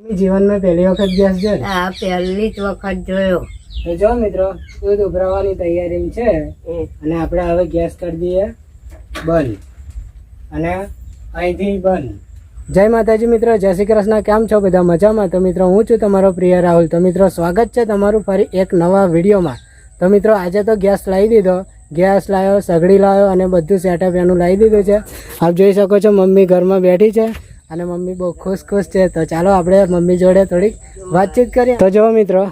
જીવનમાં પહેલી વખત ગેસ છે હા પહેલી જ વખત જોયો. તો જો મિત્રો દૂધ ઉભરાવાની તૈયારી છે. અને આપણે હવે ગેસ કરી દઈએ. બંધ. અને અહીંથી બંધ. જય માતાજી મિત્રો જય શ્રી કૃષ્ણ. કેમ છો બધા? મજામાં? તો મિત્રો હું છું તમારો પ્રિય રાહુલ. તો મિત્રો સ્વાગત છે તમારું ફરી એક નવા વિડીયોમાં. તો મિત્રો આજે તો ગેસ લાવી દીધો. ગેસ લાવ્યો સગડી લાવ્યો અને બધું સેટઅપ એનું લાવી દીધું છે. આપ જોઈ શકો છો મમ્મી ઘરમાં બેઠી છે. અને મમ્મી બહુ ખુશ ખુશ છે. તો ચાલો આપણે મમ્મી જોડે થોડીક વાતચીત કરીએ. તો જો મિત્રો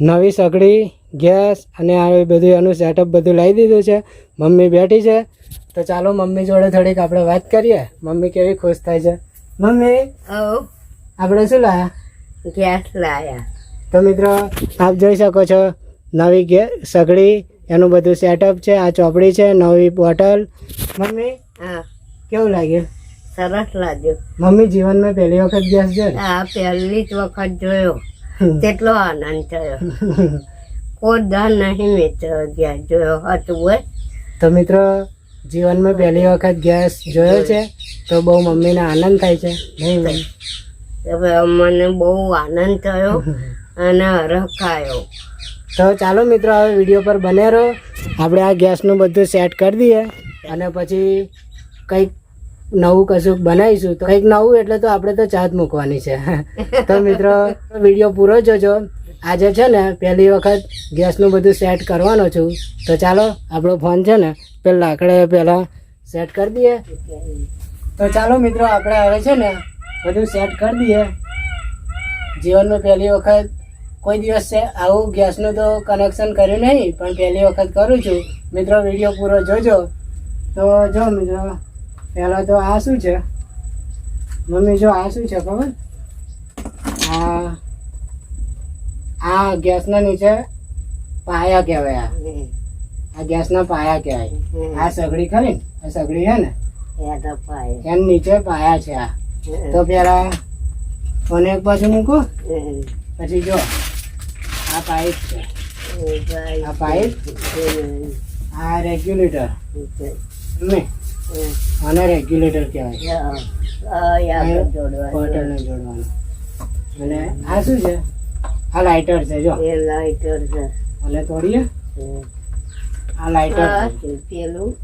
નવી સગડી ગેસ અને આ બધું એનું સેટઅપ બધું લાવી દીધું છે. મમ્મી બેઠી છે. તો ચાલો મમ્મી જોડે થોડીક આપણે વાત કરીએ. મમ્મી કેવી ખુશ થાય છે? મમ્મી આપણે શું લાયા? ગેસ લાયા. તો મિત્રો આપ જોઈ શકો છો નવી ગે સગડી એનું બધું સેટઅપ છે. આ ચોપડી છે નવી બોટલ. મમ્મી હા. કેવું લાગ્યું? સરસ લાગ્યો. મમ્મી જીવનમાં પહેલી વખત ગેસ છે હા પહેલી જ વખત જોયો. કેટલો આનંદ થયો. કોઈ દર નહીં મિત્ર ગેસ જોયો હતું હોય. તો મિત્રો જીવનમાં પહેલી વખત ગેસ જોયો છે તો બહુ મમ્મીને આનંદ થાય છે નહીં? હવે મને બહુ આનંદ થયો અને હરખાયો તો ચાલો મિત્રો હવે વીડિયો પર બને રહો. આપણે આ ગેસનું બધું સેટ કરી દઈએ અને પછી કંઈક નવું કશુંક બનાવીશું તો કંઈક નવું એટલે તો આપણે તો ચા મૂકવાની છે. તો મિત્રો, વીડિયો પૂરો જોજો. આજે છે ને, પહેલી વખત ગેસનું બધું સેટ કરવાનો છું. તો ચાલો, આપણો ફોન છે ને, પેલા લાકડે પહેલાં સેટ કરી દઈએ. તો ચાલો મિત્રો, આપણે હવે છે ને, બધું સેટ કરી દઈએ. જીવનમાં પહેલી વખત કોઈ દિવસ આવું ગેસનું તો કનેક્શન કર્યું નહીં, પણ પહેલી વખત કરું છું. મિત્રો, વીડિયો પૂરો જોજો. તો જો મિત્રો પહેલાં તો આ શું છે? મમ્મી જો આ શું છે ખબર? આ આ ગેસના નીચે પાયા કહેવાય આ. ગેસના પાયા કહેવાય. આ સગડી ખરી ને? આ સગડી છે ને? એ તો નીચે પાયા છે આ. તો પેલા ફોને એક બાજુ મૂકો. પછી જો આ પાઇપ છે. આ પાઇપ? આ રેગ્યુલેટર. ને આને રેગ્યુલેટર કહેવાય. બોટલને જોડવાનું. અને આ શું છે? આ લાઇટર છે જો. એ લાઇટર છે. અને તોડીએ. આ લાઇટર પેલું.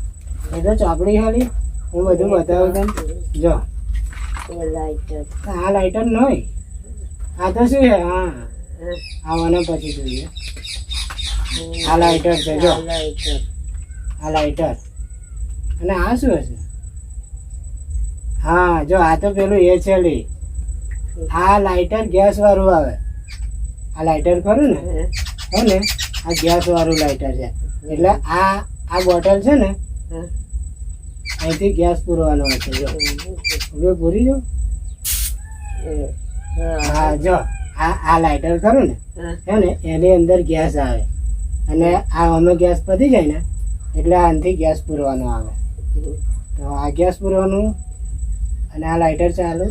એ તો ચોપડી ખાલી. હું બધું બતાવું તને જો. લાઇટર આ લાઇટર નહીં આ તો શું છે? હા. આવવાના પછી જોઈએ. આ લાઇટર છે જો. આ લાઇટર અને આ શું હશે? હા જો આ તો પેલું એ છે લી. આ લાઇટર ગેસ વાળું આવે. આ લાઇટર ખરું ને? હે. ને? આ ગેસ વાળું લાઇટર છે. એટલે આ આ બોટલ છે ને અહીંથી ગેસ પૂરવાનો છે જો. પૂરી જો. હા. જો. આ આ લાઇટર ખરું ને? હે. ને? એની અંદર ગેસ આવે. અને આ અમે ગેસ પતી જાય ને એટલે આનાથી ગેસ પૂરવાનો આવે. તો આ ગેસ પૂરવાનું અને આ લાઇટર ચાલુ.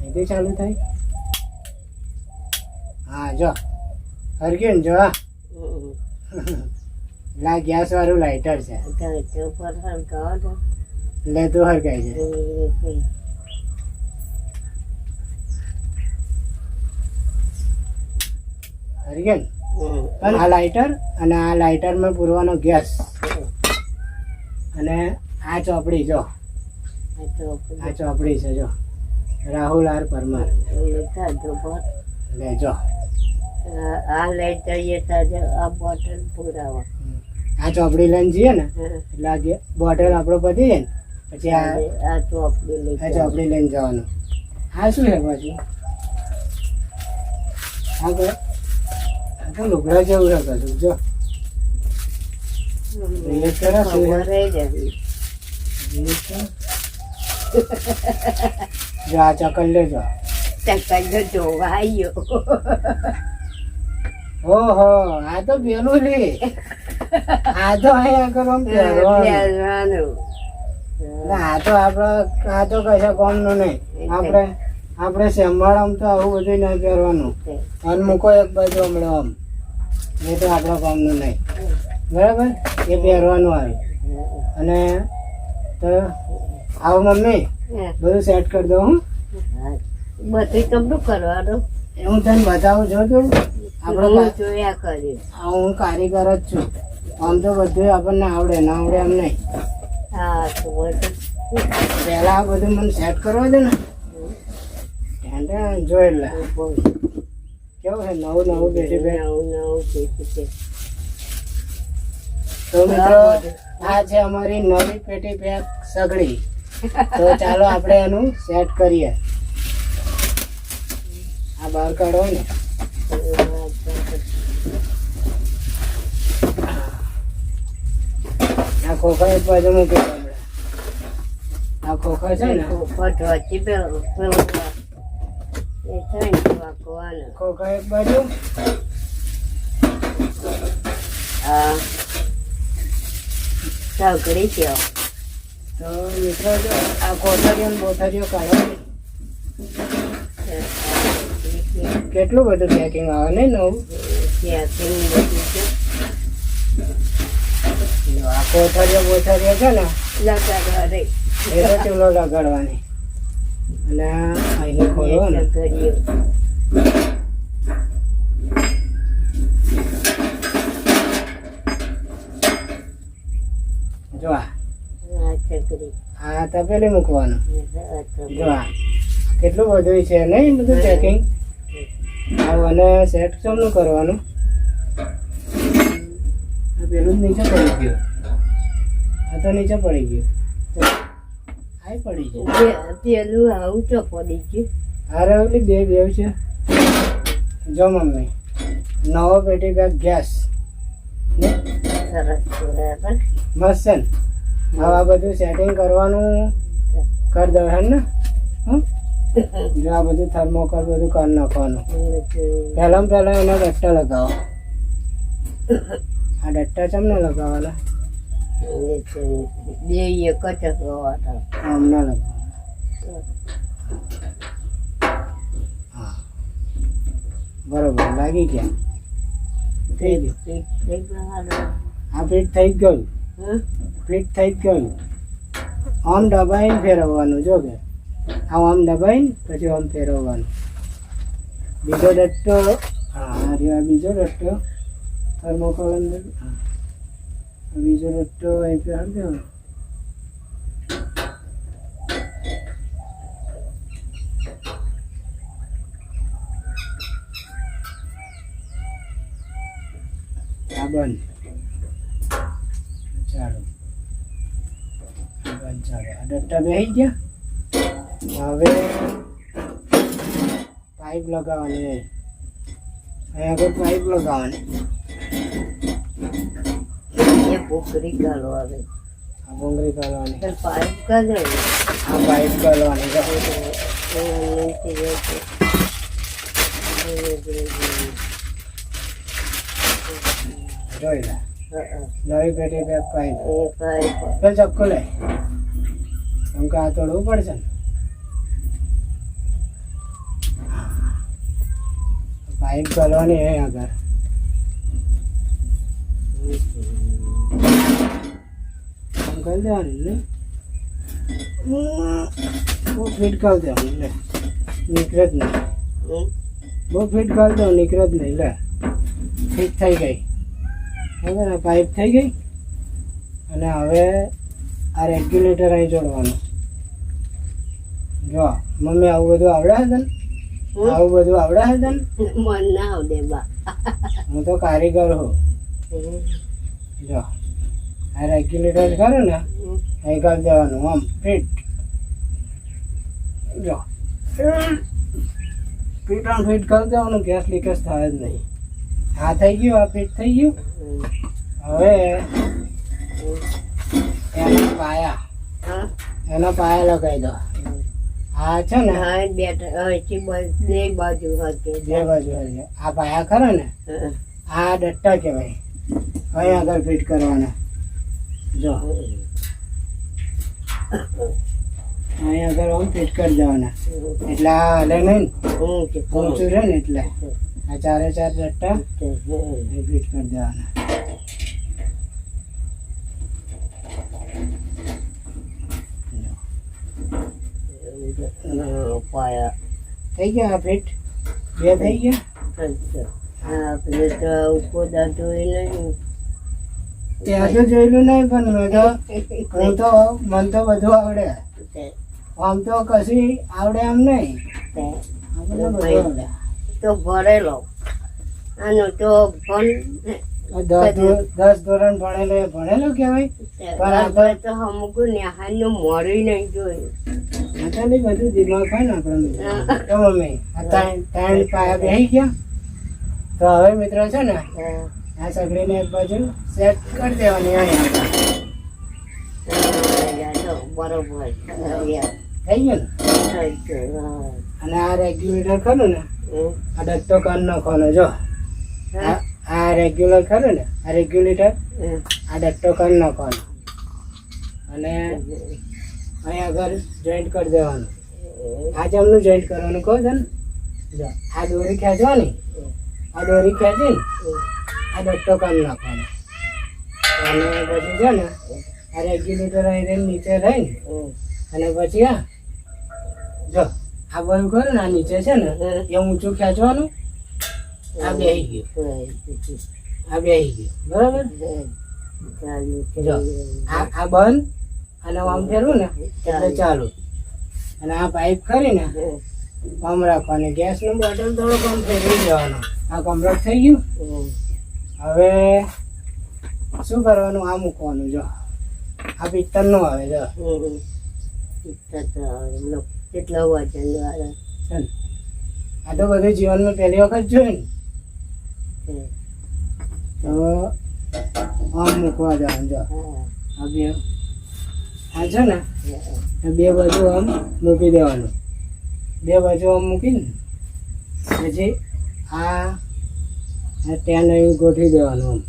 અહીંથી ચાલુ થાય. હા જો. હરગ્યું જો આ ગેસ વાળું લાઇટર છે. એટલે તો હરગાય છે હરગ્યું આ લાઇટર અને આ લાઇટરમાં પૂરવાનો ગેસ. અને આ ચોપડી જો. આ ચોપડી. છે જો. રાહુલ આર પરમાર. લે જો. આ લઈ જઈએ તાજે આ બોટલ પુરાવા. આ ચોપડી લઈને જઈએ ને એટલે આ બોટલ આપણો પતી જાય ને પછી આ આ ચોપડી લઈ આ ચોપડી લઈને જવાનું. હા શું છે? પાછું હા તો લુગડા જેવું છે કશું જો રિલેટ કરો શું છે? રિલેટ કરો. જો ચકલ લેજો ચકલ તો જોવાયો ઓહો આ તો પેલું લે આ તો અહીંયા કરો. આ તો આપડે આ તો કશા કોમનું નહીં આપણે આપણે શેમાળામ તો આવું બધું નહીં પહેરવાનું અને મૂકો એક બાજુ હમણાં આમ એ તો આપણા કામનું નહીં બરાબર એ પહેરવાનું આવે. અને તો આવો મમ્મી બધું સેટ કરી દઉં હું? બધું તમને કરવાનું. હું તને બતાવું છું તું. આપણે જોયા કરીએ. હા, હું કારીગર જ છું. આમ તો બધું આપણને આવડે ના આવડે એમ નહીં. હા પહેલાં આ બધું મને સેટ કરવા દે ને. જોઈ લે. કેવું છે? નવું નવું બેઠી બે નવું નવું છે. તો મિત્રો આ છે અમારી નવી પેટી પેક સગડી. તો ચાલો આપણે એનું સેટ કરીએ. આ બહાર કાઢો ને. આ ખોખા એક બાજુ મૂકી આ ખોખા છે ને. ને વાગવાનું. ખોખા એક બાજુ. હા. સગડી છે. તો મિત્રો જો આ કોથળીઓ બોથળીઓ કાઢો. કેટલું બધું પેકિંગ આવે ને નવું? ત્યાંથી બધું છે. આ કોથળીઓ બોથળીઓ છે ને લગાડવા રે એ તો ચૂલો લગાડવાની. અને અહીં ખોલો ને સગડીઓ જો આ આ સગડી આ તપેલી મૂકવાનું. જો આ કેટલું બધું છે નહીં બધું ચેકિંગ આવું અને સેટ ચમનું કરવાનું. પેલું જ નીચે પડી ગયું. આ તો નીચે પડી ગયું. આ પડી ગયું. પેલું આવું તો પડી ગયું. અરે ઓલી બે બેવ છે. જો મમ્મી નવો પેટી બેગ ગેસ સરસ મસ્ત હવે આ બધું સેટિંગ કરવાનું કરી દો હે ને? જો આ બધું થર્મોકોલ બધું કરી નાખવાનું. પહેલાં પહેલાં એના ડટ્ટા લગાવો. આ ડટ્ટા ચમને લગાવવાના બે એક જ આમને લગાવવાના બરોબર લાગી ગયા. થઈ ગયું. આ ફિટ થઈ ગયું. ફિટ થઈ ગયું આમ દબાઈને ફેરવવાનું, જો કે. આમ દબાઈને પછી આમ ફેરવવાનું. બીજો ડટ્ટો હા રહ્યો બીજો ડટ્ટો થર્મોકોલ અંદર હા. બીજો ડટ્ટો અહીં ફેરવી દેવાનો. આ બંધ ચાલો આ બંધ આ બેસી ગયા. હવે પાઇપ લગાવવાની અહીંયા આગળ પાઇપ લગાવવાની. એ પોખરી ગાલો આવે આ ભૂંગળી કરવાની પાઇપ કરે આ પાઇપ કરવાની. જોઈ લે. નવી પેટી બેગ પાઇપ ચક્કુ લે કેમ કે આ તોડવું પડશે ને. પાઇપ કરવાની હે આગળ. કરી દેવાની બહુ ફિટ કરી દેવાનું, લે. નીકળે જ નહીં. બહુ ફિટ કરી દો જ નહીં, લે. ફિટ થઈ ગઈ. ને પાઇપ થઈ ગઈ. અને હવે આ રેગ્યુલેટર અહીં જોડવાનું. જો મમ્મી આવું બધું આવડે છે તને? આવું બધું આવડે છે તને? મન ના આવડે બા. હું તો કારીગર હું જો આ રેગ્યુલેટર ખરું ને અહીં કરી દેવાનું આમ ફિટ જો. ફિટ આમ ફિટ કરી દેવાનું ગેસ લીકેજ થાય જ નહીં. આ થઈ ગયું આ ફિટ થઈ ગયું? હવે એના પાયા. એના પાયા લગાવી દો. આ છે ને? હા બસ બે બાજુ હતી બે બાજુ છે. આ પાયા ખરો ને? આ ડટ્ટા કહેવાય. અહીં આગળ ફિટ કરવાના. જો. અહીં આગળ આમ ફિટ કરી દેવાના. એટલે આ હલે નહીં ઊંચું રહે ને એટલે. આ ચારે ચાર ડટ્ટા ફિટ કરી દેવાના હા, પાયા. થઈ ગયા ફિટ બે થઈ ગયા? હા આપણે તો ઉપોદા નહીં ત્યાં તો જોયેલું નહીં પણ મેં તો હું તો મને તો બધું આવડે. આમ તો કશી આવડે એમ નહીં. તે- ભરેલો આનો તો ભણ દસ ધોરણ ભણેલો ભણેલો કહેવાય? પણ તો અમુક નેહાનું મોડું નહીં જોયું. માતાની બધું દિમાગ હોય ને આપણે તો મમ્મી આ ત્રણ પાયા બેસી ગયા. તો હવે મિત્રો છે ને આ સગડીને એક બાજુ સેટ કરી દેવાની અહીંયા બરોબર થઈ ગયું ને? અને આ રેગ્યુલેટર ખરું ને આ ડટ્ટો કાન નાખવાનો જો. આ આ રેગ્યુલર ખરું ને આ રેગ્યુલેટર આ ડટ્ટો કાન નાખવાનો અને અહીં આગળ જોઈન્ટ કરી દેવાનું. આ જમનું જોઈન્ટ કરવાનું કહો છો ને? આ દોરી ખેંચવાની? આ દોરી ખેંચીને આ ડટ્ટો કામ નાખવાનો. અને પછી છે ને આ રેગ્યુલેટર અહીં નીચે રહીને અને પછી આ જો આ બંધ કરો ને આ નીચે છે ને એ ઊંચું ખેંચવાનું. આ બે ગયું. આ બે ગયું. બરાબર? જો આ બંધ. અને આમ ફેરવું ને એટલે ચાલુ. અને આ પાઇપ કરીને આમ રાખવાની. ગેસનું બોટલ થોડુંક આમ ફેરવી દેવાનું આ કમ્પ્લીટ થઈ ગયું. હવે શું કરવાનું? આ મૂકવાનું જો. આ પિત્તળનું આવે જો. કેટલા વજન છે ને. આ તો બધું જીવનમાં પહેલી વખત જોયું ને. તો આમ મૂકવા જવાનું જો. આ બે આ છે ને બે બાજુ આમ મૂકી દેવાનું. બે બાજુ આમ મૂકીને પછી આ ત્યાં નહીં ગોઠવી દેવાનું આમ.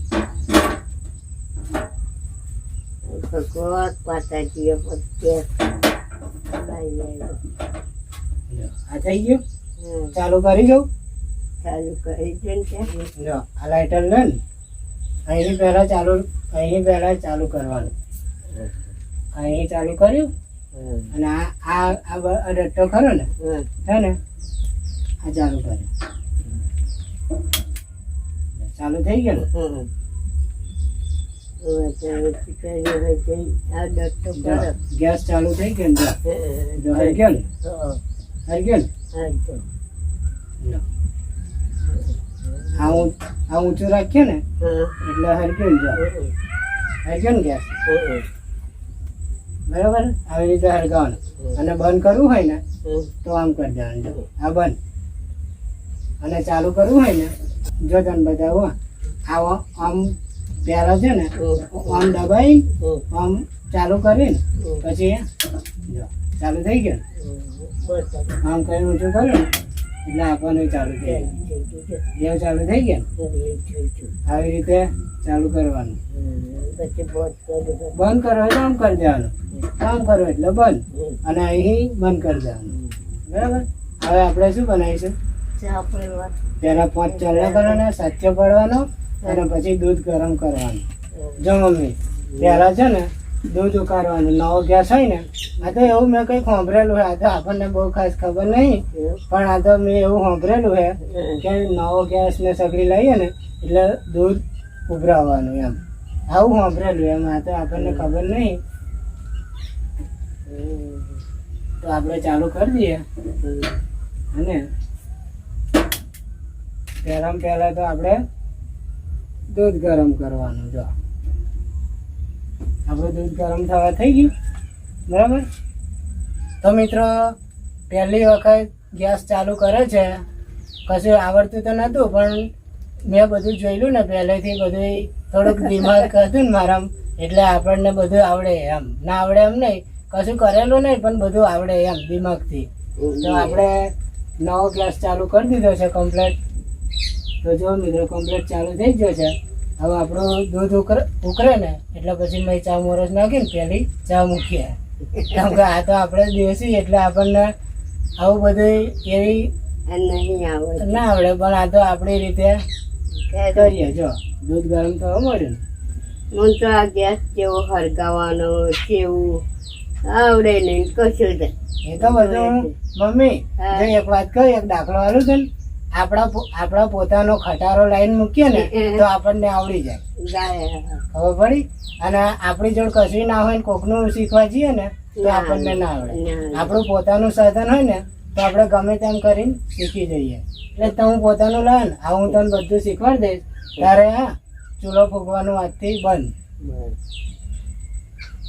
ભગવાન પાતાજીએ પછી જો, આ થઈ ગયું? ચાલુ કરી દઉં? ચાલુ કરી દે ને જો આ લાઇટર લે ને અહીંની પહેલા ચાલુ અહીં પહેલા ચાલુ કરવાનું. અહીં ચાલુ કર્યું. અને આ આ આ ખરો ને? હે ને? આ ચાલુ કર્યું. ચાલુ થઈ ગયું ગેસ ચાલુ થઈ ગયો ને? જો. જો હરી ગયો ને? હરી ગયો ને. આ ઊંચું રાખીએ ને? એટલે હરી ગયો ને જો. હરી ગયો ને ગેસ? બરાબર? આવી રીતે હરગાવાનું. અને બંધ કરવું હોય ને તો આમ કરી દેવાનું. આ બંધ. અને ચાલુ કરવું હોય ને જો તને બતાવો આવો આમ પહેલા છે ને આમ દબાઈ આમ ચાલુ કરીને પછી ચાલુ થઈ ગયો. આમ કરીને ઊંચું કર્યું ને એટલે આપવાનું ચાલુ થઈ દેવ ચાલુ થઈ ગયા? આવી રીતે ચાલુ કરવાનું. બોધ કરું એટલે આમ કરી દેવાનું. કામ કરો એટલે બંધ. અને અહીં બંધ કરી દેવાનું. બરાબર? હવે આપણે શું બનાવીશું? પહેલા પાંચ ચલ્લા કરવાના સાચો પડવાનો અને પછી દૂધ ગરમ કરવાનું. જો મમ્મી પહેલા છે ને દૂધ ઉકાળવાનું નવો ગેસ હોય ને. આ તો એવું મેં કંઈક સાંભળેલું છે. આ તો આપણને બહુ ખાસ ખબર નહીં. પણ આ તો મેં એવું સાંભળેલું છે કે નવો ગેસ ને સગડી લઈએ ને, એટલે દૂધ ઉભરાવવાનું એમ. આવું સાંભળેલું એમ. આ તો આપણને ખબર નહીં. તો આપણે ચાલુ કરી દઈએ. અને પહેલાં પહેલા તો આપણે દૂધ ગરમ કરવાનું, જો. આપણું દૂધ ગરમ થવા થઈ ગયું. બરાબર? તો મિત્રો પહેલી વખત ગેસ ચાલુ કરે છે કશું આવડતું તો નહોતું પણ મેં બધું જોયેલું ને પહેલેથી બધું થોડુંક દિમાગ હતું ને મારા એટલે આપણને બધું આવડે એમ. ના આવડે એમ નહીં કશું કરેલું નહીં પણ બધું આવડે એમ દિમાગથી. તો આપણે નવો ક્લાસ ચાલુ કરી દીધો છે કમ્પ્લેટ તો જો મિત્રો કમ્પ્લેટ ચાલુ થઈ ગયો છે. હવે આપણું દૂધ ઉકરે ઉકરે ને એટલે પછી મેં ચા મોરસ નાખીને પહેલી ચા મૂકીએ કેમ કે આ તો આપણે દેશી એટલે આપણને આવું બધું એવી નહીં આવડે ના આવડે પણ આ તો આપણી રીતે કરીએ જો. દૂધ ગરમ થવા મળ્યું મને તો આ ગેસ જેવો હરગાવાનો કેવું આવડે નહીં કશું એ તો બધું મમ્મી એક વાત કહું એક દાખલો આલું છે ને. આપણા આપણા પોતાનો ખટારો લાઈન મૂકીએ ને તો આપણને આવડી જાય. ખબર પડી? અને આપણી જોડ કશું ના હોય ને કોકનું શીખવા જઈએ ને તો આપણને ના આવડે. આપણું પોતાનું સાધન હોય ને તો આપણે ગમે તેમ કરીને શીખી જઈએ. એટલે તો હું પોતાનું લાવ ને આ હું તને બધું શીખવાડી દઈશ તારે હા ચૂલો ફૂંકવાનું આજથી બંધ.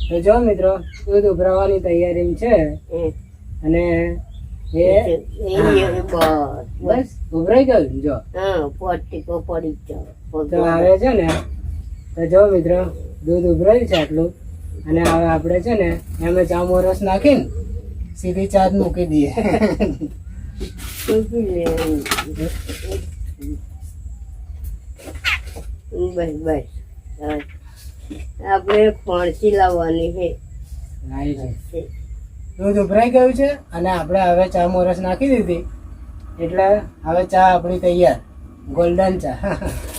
તો જો મિત્રો દૂધ ઉભરાવાની તૈયારી છે. અને એ બસ ઉભરાઈ ગયું જો. પોટીકો પડી તો આવે છે ને તો જો મિત્રો દૂધ ઉભરાયું છે આટલું. અને હવે આપણે છે ને એમાં ચામો રસ નાખીને સીધી ચા જ મૂકી દઈએ બસ બસ. આપણે ફણસી લાવવાની છે. લાવી છે. દૂધ ઉભરાઈ ગયું છે અને આપણે હવે ચા મોરસ નાખી દીધી. એટલે હવે ચા આપણી તૈયાર. ગોલ્ડન ચા.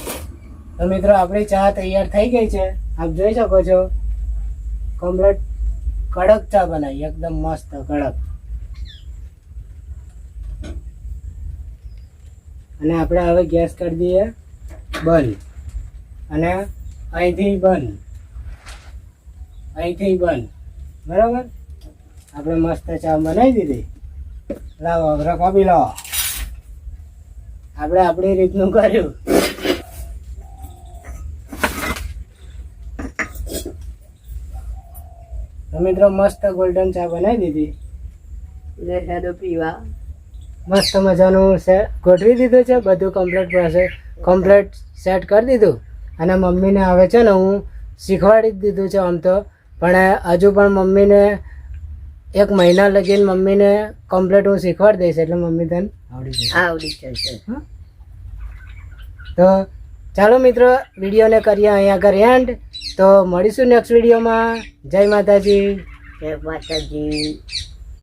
તો મિત્રો, આપણી ચા તૈયાર થઈ ગઈ છે. આપ જોઈ શકો છો. કમ્પ્લેટ કડક ચા બનાવી. એકદમ મસ્ત, કડક. અને આપણે હવે ગેસ કરી દઈએ. બંધ. અને અહીંથી બંધ. અહીંથી બંધ. બરાબર? આપણે મસ્ત ચા બનાવી દીધી. લાવો હવે કોપી લાવો. આપણે આપણી રીતનું કર્યું. મિત્રો મસ્ત ગોલ્ડન ચા બનાવી દીધી. એટલે પીવા. મસ્ત મજાનું સેટ ગોઠવી દીધું છે બધું કમ્પ્લીટ પ્રોસેસ કમ્પ્લીટ સેટ કરી દીધું. અને મમ્મીને હવે છે ને હું શીખવાડી જ દીધું છે આમ તો. પણ હજુ પણ મમ્મીને એક મહિના લગીને મમ્મીને કમ્પ્લીટ હું શીખવાડી દઈશ એટલે મમ્મી તને આવડી જશે. આવડી જશે. તો ચાલો મિત્રો વિડીયોને કરીએ અહીંયા આગળ એન્ડ તો મળીશું નેક્સ્ટ વિડીયોમાં. જય માતાજી. જય માતાજી.